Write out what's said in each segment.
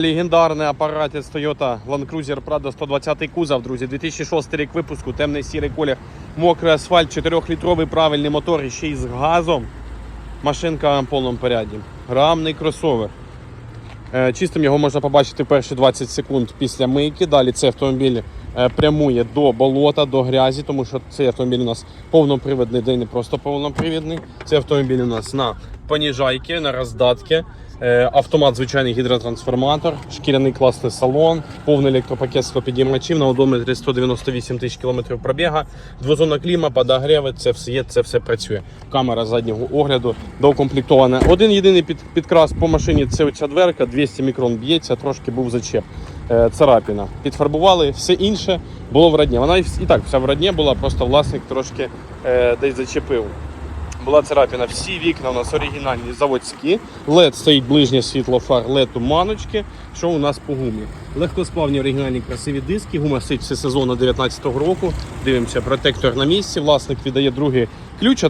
Легендарний апаратець Toyota Land Cruiser Prado 120 кузов, друзі. 2006 рік випуску, темний сірий колір, мокрий асфальт, 4-літровий правильний мотор ще й з газом. Машинка в повному поряді. Рамний кросовер. Е, Чистим його можна побачити перші 20 секунд після мийки. Далі цей автомобіль е, прямує до болота, до грязі, тому що цей автомобіль у нас повнопривідний, де не просто повнопривідний. Цей автомобіль у нас на поніжайки, на роздатки. Е, Автомат, звичайний гідротрансформатор, шкіряний класний салон, повний електропакет склопідіймачів, на одометрі 198 тисяч кілометрів пробіга, двозонна кліма, подогріви, це все є, це все працює. Камера заднього огляду доукомплектована. Один єдиний під, підкрас по машині це оця дверка, 200 мікрон б'ється, трошки був зачеп. Е, Царапіна. Підфарбували, все інше було в родні. Вона і так вся в родні була, просто власник трошки е, десь зачепив. Була царапіна, всі вікна у нас оригінальні заводські. LED стоїть ближнє світло фар, LED туманочки. Що у нас по гумі? Легкосплавні оригінальні красиві диски. Гума стоїть все сезону 19-го року. Дивимося, протектор на місці. Власник віддає другий ключ, а,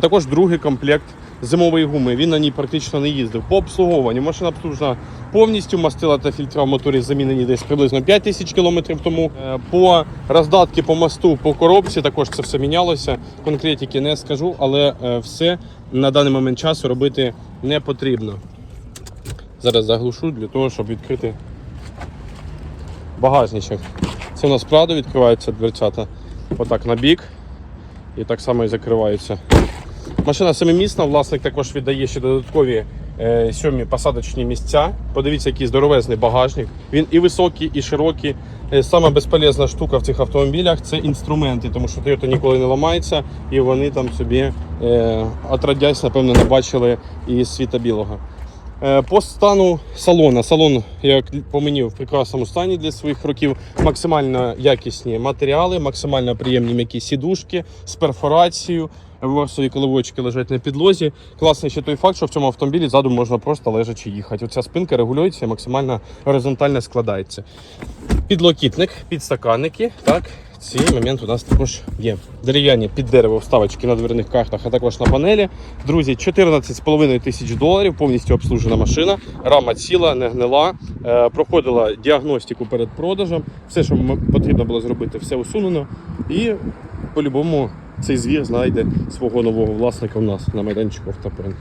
також другий комплект зимової гуми. Він на ній практично не їздив. По обслуговуванню машина обслужена повністю. Мастила та фільтра в моторі замінені десь приблизно 5 тисяч кілометрів тому. Е, По роздатки по мосту, по коробці також це все мінялося. Конкретики не скажу, але е, все на даний момент часу робити не потрібно. Зараз заглушу для того, щоб відкрити багажничок. Це у нас Прадо відкриваються дверцята. Отак на бік. І так само і закриваються. Машина семимісна, власник також віддає ще додаткові е, сьомі посадочні місця. Подивіться, який здоровезний багажник. Він і високий, і широкий. Е, Сама безполезна штука в цих автомобілях це інструменти, тому що Toyota ніколи не ламається, і вони там собі е, отродясь, напевно, не бачили і світа білого. Е, По стану салона. Салон, як по мені, в прекрасному стані для своїх років. Максимально якісні матеріали, максимально приємні м'які сідушки з перфорацією. Ворсові коливочки лежать на підлозі. Класний ще той факт, що в цьому автомобілі ззаду можна просто лежачи їхати. Оця спинка регулюється і максимально горизонтально складається. Підлокітник, підстаканники. Так, цей момент у нас також є. Дерев'яні під дерево вставочки на дверних картах, а також на панелі. Друзі, 14,5 тисяч доларів, повністю обслужена машина. Рама ціла, не гнила. Е, проходила діагностику перед продажем. Все, що потрібно було зробити, все усунено. І по-любому цей звір знайде свого нового власника у нас на майданчику автопринт.